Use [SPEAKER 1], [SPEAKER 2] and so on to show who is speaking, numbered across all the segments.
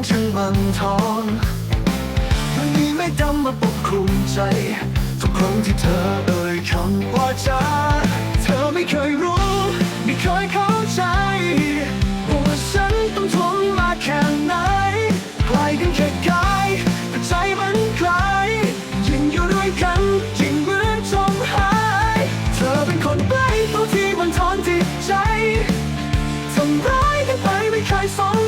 [SPEAKER 1] มันช่าบังทอนมันมีไม่ดำมาปกคลุมใจ ทุกครั้งที่เธอเอ่ยคำว่าจ้าเธอไม่เคยรู้ ไม่เคยเข้าใจว่าฉันต้องทนมาแค่ไหนไกลกันแค่กลแต่ใจมันไกลยิงอยู่ด้วยกันยิงเหมือนจมหาย เธอเป็นคนไปล้ตัวที่มันทอนจิตใจทำร้ายกันไปไม่เคยสน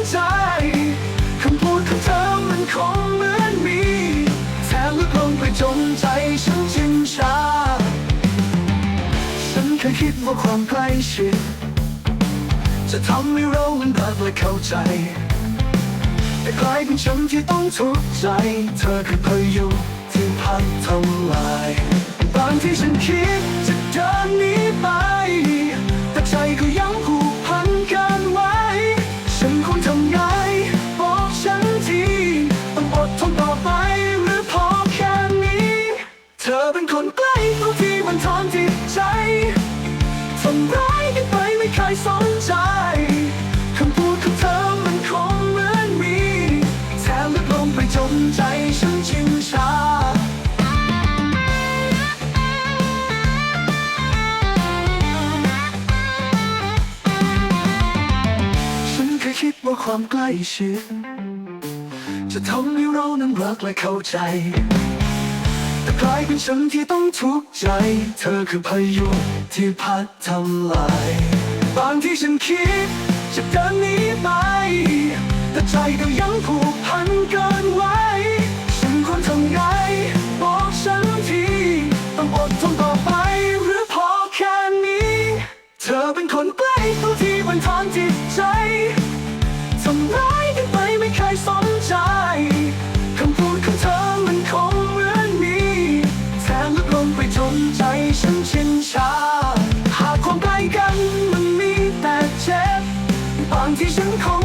[SPEAKER 1] เคยคิดว่าความใกล้ชิดจะทำให้เรามันรักและเข้าใจ แต่กลายเป็นฉันที่ต้องทุกข์ใจ เธอคือพายุที่พัดทำลาย บางที่ฉันคิด กันไปไม่เคยสนใจคำพูดของเธอมันคงเหมือนมีแทงลึกลงไปจนใจฉันชินชาฉันเคยคิดว่าความใกล้ชิดจะทำให้เรานั้นรักและเข้าใจ แต่กลายเป็นฉันที่ต้องทุกข์ใจ เธอคือพายุที่พัดทำลาย บางที่ฉันคิดจะเดินหนีไป แต่ใจก็ยังผูกพันเกินไว้ ฉันควรทำไง บอกฉันที ต้องอดทนต่อไป หรือพอแค่นี้ เธอเป็นคนใกล้ตัวที่มันทอนทำร้า 真空。